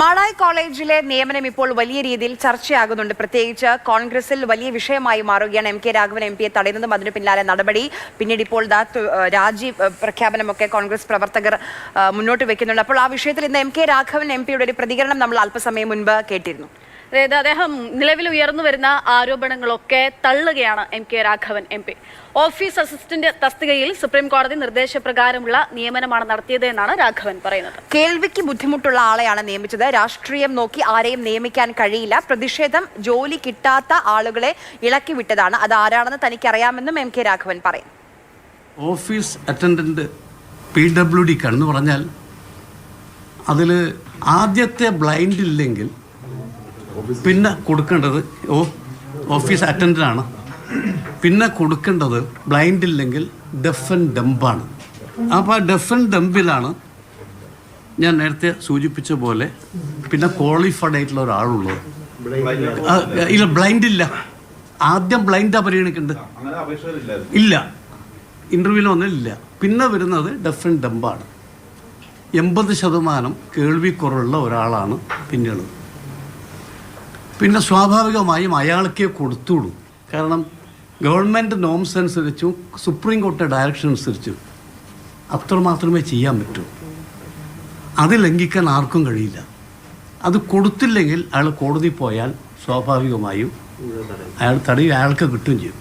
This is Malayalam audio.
മാളായ് കോളേജിലെ നിയമനം ഇപ്പോൾ വലിയ രീതിയിൽ ചർച്ചയാകുന്നുണ്ട്. പ്രത്യേകിച്ച് കോൺഗ്രസിൽ വലിയ വിഷയമായി മാറുകയാണ് എം കെ രാഘവൻ എം പിയെ തടയുന്നതും അതിന് പിന്നാലെ നടപടി. പിന്നീട് ഇപ്പോൾ രാജി പ്രഖ്യാപനമൊക്കെ കോൺഗ്രസ് പ്രവർത്തകർ മുന്നോട്ട് വെക്കുന്നുണ്ട്. അപ്പോൾ ആ വിഷയത്തിൽ ഇന്ന് എം കെ രാഘവൻ എം പിയുടെ ഒരു പ്രതികരണം നമ്മൾ അല്പസമയം മുൻപ് കേട്ടിരുന്നു. അതായത് അദ്ദേഹം നിലവിൽ ഉയർന്നു വരുന്ന ആരോപണങ്ങളൊക്കെ തള്ളുകയാണ് M K Raghavan M P. Office assistant തസ്തികയിൽ സുപ്രീം കോടതി നിർദ്ദേശപ്രകാരമുള്ള നിയമനമാണ് നടത്തിയത് എന്നാണ് രാഘവൻ പറയുന്നത്. കേൾവിക്ക് ബുദ്ധിമുട്ടുള്ള ആളെയാണ് നിയമിച്ചത്. രാഷ്ട്രീയം നോക്കി ആരെയും നിയമിക്കാൻ കഴിയില്ല. പ്രതിഷേധം ജോലി കിട്ടാത്ത ആളുകളെ ഇളക്കി വിട്ടതാണ്. അത് ആരാണെന്ന് തനിക്കറിയാമെന്നും എം കെ രാഘവൻ പറയും office attendant P W D കണ്ണു പറഞ്ഞാൽ അതിൽ ആദ്യത്തെ ബ്ലൈൻഡ് ഇല്ലെങ്കിൽ പിന്നെ കൊടുക്കേണ്ടത് ഓ ഓഫീസ് അറ്റൻഡന്റാണ് പിന്നെ കൊടുക്കേണ്ടത് ബ്ലൈൻഡ് ഇല്ലെങ്കിൽ ഡെഫ് ആൻഡ് ഡംബാണ് അപ്പോൾ ആ ഡെഫ് ആൻഡ് ഡംബിലാണ് ഞാൻ നേരത്തെ സൂചിപ്പിച്ച പോലെ പിന്നെ ക്വാളിഫൈഡ് ആയിട്ടുള്ള ഒരാളുള്ളത്. ഇല്ല ബ്ലൈൻഡ് ഇല്ല. ആദ്യം ബ്ലൈൻഡാ പരിഗണിക്കേണ്ടത്. ഇല്ല. ഇന്റർവ്യൂവിൽ വന്നില്ല പിന്നെ വരുന്നത് ഡെഫ് ആൻഡ് ഡംബാണ് എൺപത് ശതമാനം കേൾവിക്കുറവുള്ള ഒരാളാണ് പിന്നുള്ളത് പിന്നെ സ്വാഭാവികമായും അയാൾക്കേ കൊടുത്തുള്ളൂ കാരണം ഗവൺമെന്റ് നോംസ് അനുസരിച്ചും സുപ്രീം കോടതി ഡയറക്ഷൻ അനുസരിച്ചും അത്ര മാത്രമേ ചെയ്യാൻ പറ്റൂ. അത് ലംഘിക്കാൻ ആർക്കും കഴിയില്ല. അത് കൊടുത്തില്ലെങ്കിൽ അയാൾ കോടതി പോയാൽ സ്വാഭാവികമായും അയാൾ തടയും അയാൾക്ക് കിട്ടുകയും ചെയ്യും.